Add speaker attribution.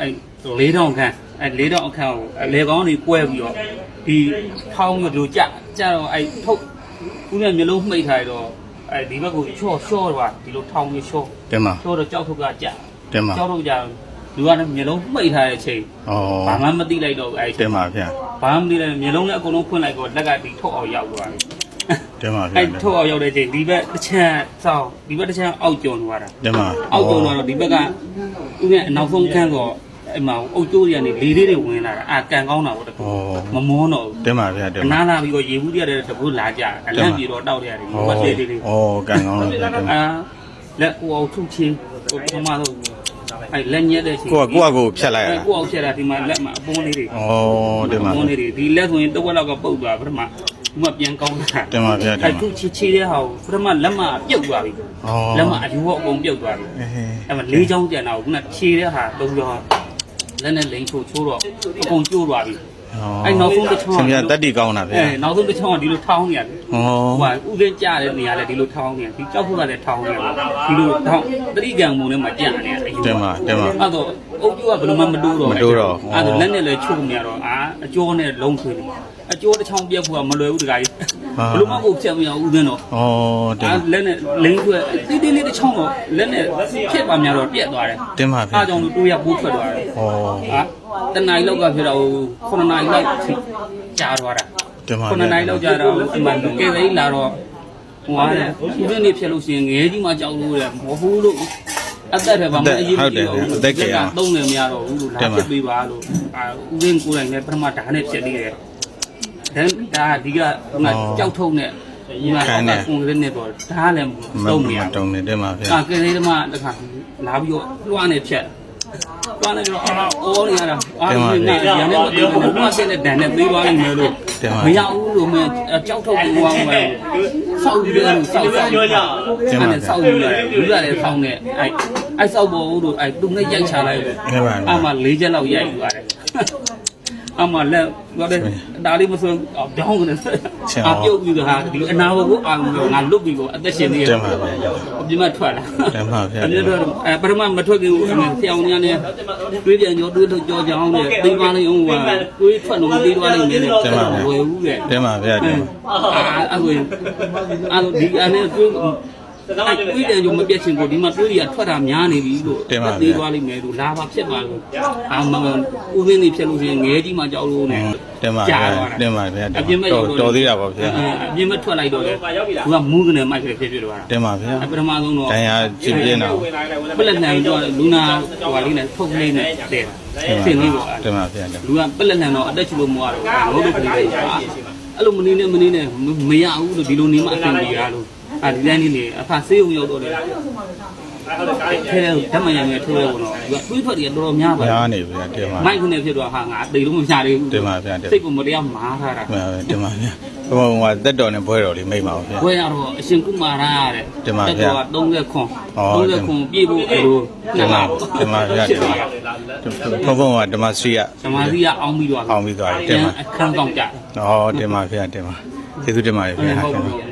Speaker 1: အဲ့လေးတောင်ခန့်အဲ့လေးတောင်အခန့်ကိုအလေကောင်းတွေကွဲပြီးတော့ဒီထောင်းပြီးတော့ကြကြတော့အဲ့ထုတ်ဦးနဲ့မျိုးလုံးမှိတ်ထားရတော့အဲ့ဒီဘက်ကိုချော့ချော့တော့ဒီလိုထောင်းပြီးချော့
Speaker 2: တင်ပါ
Speaker 1: ချော့တော့ကြောက်ထုတ်ကကြ
Speaker 2: တင်ပါ
Speaker 1: ကြောက်ထုတ်ကြလူကလည်းမျိုးလုံးမှိတ်ထားတဲ့အချိန်
Speaker 2: ဩ
Speaker 1: ဘာမှမသိလိုက်တော့ဘူးအဲ့
Speaker 2: တင်ပါဗျာ
Speaker 1: ဘာမှမသိလိုက်မျိုးလုံးလည်းအကုန်လုံးဖွင့်လိုက်တော့လက်ကဒီထုတ်အောင်ရောက်သွားတယ်
Speaker 2: တင်ပါဗျာ
Speaker 1: အဲ့ထုတ်အောင်ရောက်တဲ့အချိန်ဒီဘက်တစ်ချမ်းစောင်းဒီဘက်တစ်ချမ်းအောက်ကျော်သွားတာ
Speaker 2: တင်ပါ
Speaker 1: အောက်ကျော်တော့ဒီဘက်ကသူနဲ့အနောက်ဆုံးခန်းတော့ အဲ့မှာအုတ်ကျိုးတွေကနေလေလေးတွေဝင်လာတာအာကန်ကောင်းတာပေါ့တကူ
Speaker 2: ဩ
Speaker 1: မမောတော့ဘူး
Speaker 2: တင်ပါဗျာတင်
Speaker 1: အ
Speaker 2: ပါ
Speaker 1: နာလာပြီးတော့ရေဘူးတွေတကူလာကြအလန့်ပြေတော့တောက်ရတယ်ဒီဘက်လေးလေးလေး
Speaker 2: ဩကန်ကောင်းလို့ဗျာတင်ပါ
Speaker 1: အာလက်ကိုအောင်ထုတ်ချင်းဟိုပထမဆုံးအဲ့လက်ညက်တဲ့ချိန်
Speaker 2: ကိုကကိုကကိုဖြတ်လိုက်ရ
Speaker 1: အဲ့
Speaker 2: တာ
Speaker 1: ကိုအောင်ဖြတ်တာဒီမှာလက်မှာအပွန်းလေးတွေ
Speaker 2: ဩတင်ပါ
Speaker 1: အပွန်းလေးတွေဒီလက်ဆိုရင်တစ်ဝက်လောက်ကပုတ်သွားပထမဒီမှာပြန်ကောင်းတာ
Speaker 2: တင်ပါဗျာတင်
Speaker 1: အဲ့
Speaker 2: ပါ
Speaker 1: ခုချီချီတဲ့ဟာကိုပထမလက်မပြုတ်သွားပြီ
Speaker 2: ဩ
Speaker 1: လက်မအယူအကုန်ပြုတ်သွားပြီ
Speaker 2: အေး
Speaker 1: အဲ့မှာလေးချောင်းကျန်တာကိုခုနခြေတဲ့ဟာသုံးချောင်း လက်နဲ့လိန်ချိုချိုးတော့အကုန်ကျိုးသွားပြီအဲ့နောက်ဆုံးတစ်ချောင်း
Speaker 2: ဆင်ပြတက်တီကောင်းတာဗျာ
Speaker 1: အဲနောက်ဆုံးတစ်ချောင်းကဒီလိုထောင်းနေရတယ်
Speaker 2: ဩ
Speaker 1: ဟိုကဥဒင်းကြတဲ့နေရာလဲဒီလိုထောင်းနေတယ်ဒီကြောက်ဖို့ကလည်းထောင်းနေတယ်ဒီလိုထောင်းတတိကံမုံနဲ့မှကြံနေတယ်အယူ
Speaker 2: တင်ပါတင်ပါ
Speaker 1: အဲ့တော့အုပ်ကျိုးကဘယ်လိုမှမတိုးတော့
Speaker 2: မတိုးတော့
Speaker 1: အဲ့တော့လက်နဲ့လည်းချုပ်နေရတော့အာအကျိုးနဲ့လုံးထွေးနေအကျိုးတစ်ချောင်းပြက်ဖို့ကမလွယ်ဘူးတခါကြီး ဘယ်လိုမှကိုဖြတ်မရဘူးဥဒင်းတော့
Speaker 2: ဩတင်
Speaker 1: အာလက်နဲ့လိန်ကျွဲတိတိလေးတစ်ချောင်းတော့လက်နဲ့ဖြစ်ပါများတော့ပြက်သွားတယ်
Speaker 2: တင်ပါဗျာ
Speaker 1: အားကြောင့်လို့တိုးရပိုးထွက်သွားတယ်
Speaker 2: ဩ
Speaker 1: ဟာတနင်္လာရီလောက်ကဖြစ်တော့9နာရီလောက်ကြာသွားတာ
Speaker 2: တင်ပါ
Speaker 1: 9နာရီလောက်ကြာတော့ဒီမှာကဲသိန်းလာတော့ဟိုဟာလေဒီနေ့နေဖြစ်လို့ရှိရင်ငဲကြီးမှကြောက်လို့တယ်မဟုတ်ဘူးလို့အသက်တွေပါမအရေးကြီးတော့သုံးနေမရတော့ဘူးလို့လာဖြစ်ပေးပါလို့အာဦးရင်းကိုယ်တိုင်လည်းပထမဓာတ်နဲ့ဖြစ်နေတယ် ဒါဒါဒီကကြောက်ထုံးနဲ့ဒီမှာကွန်ကရစ်နဲ့တော့ဒါလည်း
Speaker 2: မ
Speaker 1: သုံးမရ
Speaker 2: မတုံနေတင်ပါဗျာ
Speaker 1: အာကဲလေးဓမ္မတခါလာပြီးတော့လွှမ်းနေဖြတ်လွှမ်းနေတော့အော်အော်နေရတာအာဒီနေ့ရန်နဲ့မပြောဘူးဘာဆက်လက်တန်နဲ့သေးသွားလိမ့်မယ်လို့မရဘူးလို့မင်းကြောက်ထုတ်ပြီးသွားမယ်စောက်ပြီးတော့စောက်စောက်ပြောကြအဲ့နဲ့စောက်ပြီးရတယ်လူရတယ်စောက်နေအဲ့အဲ့စောက်ပေါ်ဦးလို့အဲ့သူနဲ့ရိုက်ချလိုက်လို့
Speaker 2: တင်ပါ
Speaker 1: အမှ၄ချက်လောက်ရိုက်ယူရတယ် အမှလက်ပြောတယ်ဒါလေးမဆိုဒေါင်းကနေအပြုတ်ပြီးတော့ဟာဒီအနာဘကိုအာငါလွတ်ပြီးတော့အသက်ရှင်နေရ
Speaker 2: တင်ပါဗျာ
Speaker 1: အပြင်မှာထွက်လာ
Speaker 2: တင်ပါဗျာ
Speaker 1: အပြင်ထွက်အဲပထမမထွက်ခင်ဦးဆရာဝန်များနဲ့တွေးပြန်ကြောတွေးလို့ကြောကြအောင်လေသိသွားလိုက်အောင်ကတွေးထွက်လို့မသေးသွားလိုက်နေတယ်ဝယ်ဘူးတဲ့
Speaker 2: တင်ပါဗျာတင်ပါ
Speaker 1: အာအဲ့ဆိုအဲ့ဒီအနေတွေး တွေးတယ်ကြောမပြတ်ချင်ကိုဒီမှာတွေးရထွက်တာများနေပြီလို့သေးသွားလိမ့်မယ်လို့လာပါဖြစ်ပါလို့အာမဦးရင်းနေဖြစ်လို့ရှိရင်ငဲကြီးမှကြောက်လို့နဲ့
Speaker 2: တင်ပါဗျာတင်ပါဗျာတော်တော်သေးတာပါဗျာ
Speaker 1: အပြင်မထွက်လိုက်တော့လေသူကမူးကနေမိုက်ဖြစ်ဖြစ်ဖြစ်သွားတာ
Speaker 2: တင်ပါဗျာ
Speaker 1: ပထမဆုံးတော့
Speaker 2: တန်ရာချစ်ပြင်းတော့
Speaker 1: ပလက်လန်တော့လူနာဟိုဟာလေးနဲ့ထုတ်လေးနဲ့တဲ့စင်လေးပေါ့
Speaker 2: တင်ပါဗျာ
Speaker 1: လူကပလက်လန်တော့အတက်ချလို့မရတော့ဘူးလို့ကလေးအဲ့လိုမနေနဲ့မနေနဲ့မရဘူးလို့ဒီလိုနေမှအဆင်ပြေရလို့ အဲဒီတိုင်းလေးနေအဖဆေးုံရောက်တော့တယ်ထဲဓမ္မယံနဲ့ထိုးရဲပေါ့နော်သူကတွေးထွက်တယ်တော်တော်များပါ
Speaker 2: ညာနေဗျာတင်ပါ
Speaker 1: မိုက်ခုနဲ့ဖြစ်တော့ဟာငါတိတ်လုံးမဖြာသေးဘူး
Speaker 2: တင်ပါဗျာတင်
Speaker 1: စိတ်ကမတရားမာထားတာ
Speaker 2: တင်ပါဗျာဟိုဟိုတက်တော်နဲ့ဘွဲတော်လေးမိတ်ပါဗျာ
Speaker 1: ဘွဲရတော့အရှင်ကုမာရတဲ့
Speaker 2: တင်ပါဗျာ
Speaker 1: 30ခွန်
Speaker 2: ဩ
Speaker 1: 30ခွန်ပြည့်ဖို့အလို
Speaker 2: တင်ပါတင်ပါဗျာတင်ပါဘုံဘုံကဓမ္မစရိယ
Speaker 1: သမာဓိကအောင်းပြီးတော့
Speaker 2: အောင်ပြီးသွားတယ်တင်ပါ
Speaker 1: အခန်းကောင်းကြ
Speaker 2: ဩတင်ပါဗျာတင်ပါကျေးဇူးတင်ပါတယ်ဗျာ
Speaker 1: ဟုတ်ပြီ